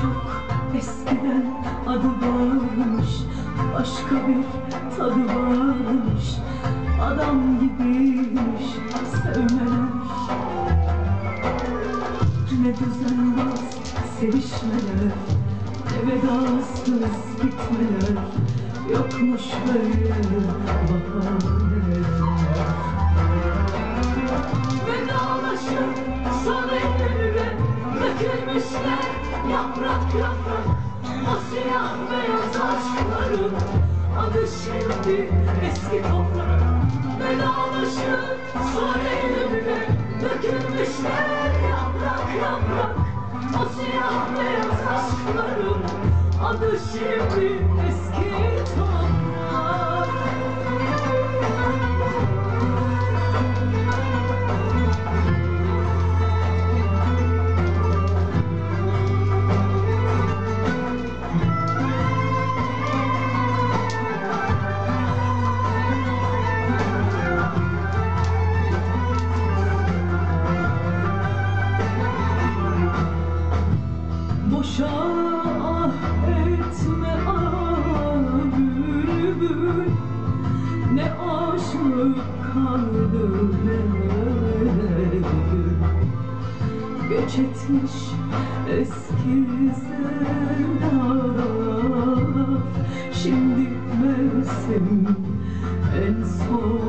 Çok eskiden adı varmış Başka bir tadı varmış. Adam gibiymiş sevmeler. Ne düzenbaz sevişmeler Ne vedasız gitmeler. Yokmuş böyle bahaneler dökülmüşler yaprak yaprak O siyah beyaz aşkların adı şimdi eski toprak. Vedalaşıp son ellerine dökülmüşler yaprak yaprak O siyah beyaz aşkların adı şimdi eski toprak Göç etmiş eski sevdalar. Şimdi mevsim en son